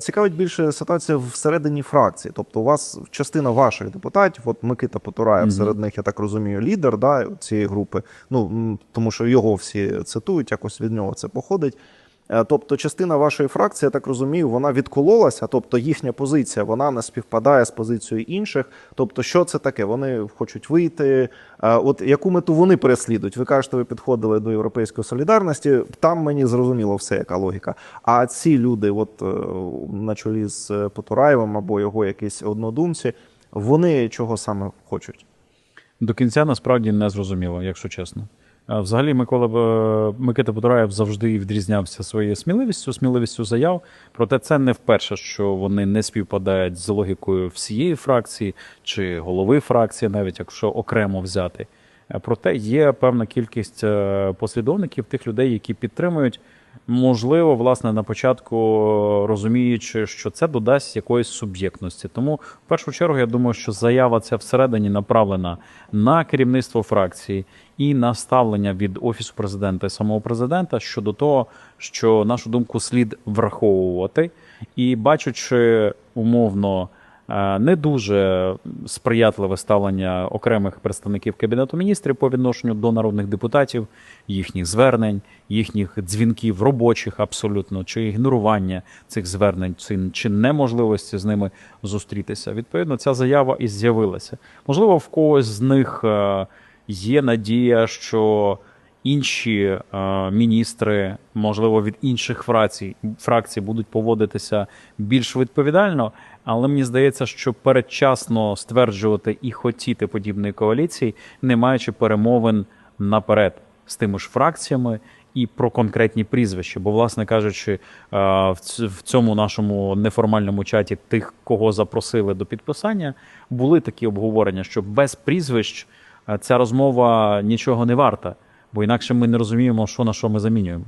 Цікавить більше ситуація всередині фракції. Тобто, у вас частина ваших депутатів, от Микита Потураєв, Мгм. серед них, я так розумію, лідер да, цієї групи. Ну тому що його всі цитують, якось від нього це походить. Е, Тобто, частина вашої фракції, я так розумію, вона відкололася, тобто їхня позиція вона не співпадає з позицією інших. Тобто, що це таке? Вони хочуть вийти. Е, От яку мету вони переслідують? Ви кажете, ви підходили до європейської солідарності. Там мені зрозуміло все, яка логіка. А ці люди, от е, на чолі з Потураєвим або його якісь однодумці, вони чого саме хочуть? До кінця насправді не зрозуміло, якщо чесно. Взагалі, Микола е, Микита Подораєв завжди відрізнявся своєю сміливістю, сміливістю заяв. Проте це не вперше, що вони не співпадають з логікою всієї фракції чи голови фракції, навіть якщо окремо взяти. Е, Проте є певна кількість е, послідовників тих людей, які підтримують. Можливо, власне, на початку е, розуміючи, що це додасть якоїсь суб'єктності. Тому, в першу чергу, я думаю, що заява ця всередині направлена на керівництво фракції і на ставлення від офісу президента і самого президента щодо того, що нашу думку слід враховувати, і бачачи умовно. Е, Не дуже сприятливе ставлення окремих представників кабінету міністрів по відношенню до народних депутатів, їхніх звернень, їхніх дзвінків робочих абсолютно, чи ігнорування цих звернень, чи, неможливості з ними зустрітися. Відповідно, ця заява і з'явилася. Можливо, в когось з них е, є надія, що інші е, міністри, можливо, від інших фракцій, фракцій будуть поводитися більш відповідально. Але мені здається, що передчасно стверджувати і хотіти подібної коаліції, не маючи перемовин наперед з тими ж фракціями і про конкретні прізвища. Бо, власне кажучи, е, в цьому нашому неформальному чаті тих, кого запросили до підписання, були такі обговорення, що без прізвищ е, ця розмова нічого не варта, бо інакше ми не розуміємо, що на що ми замінюємо.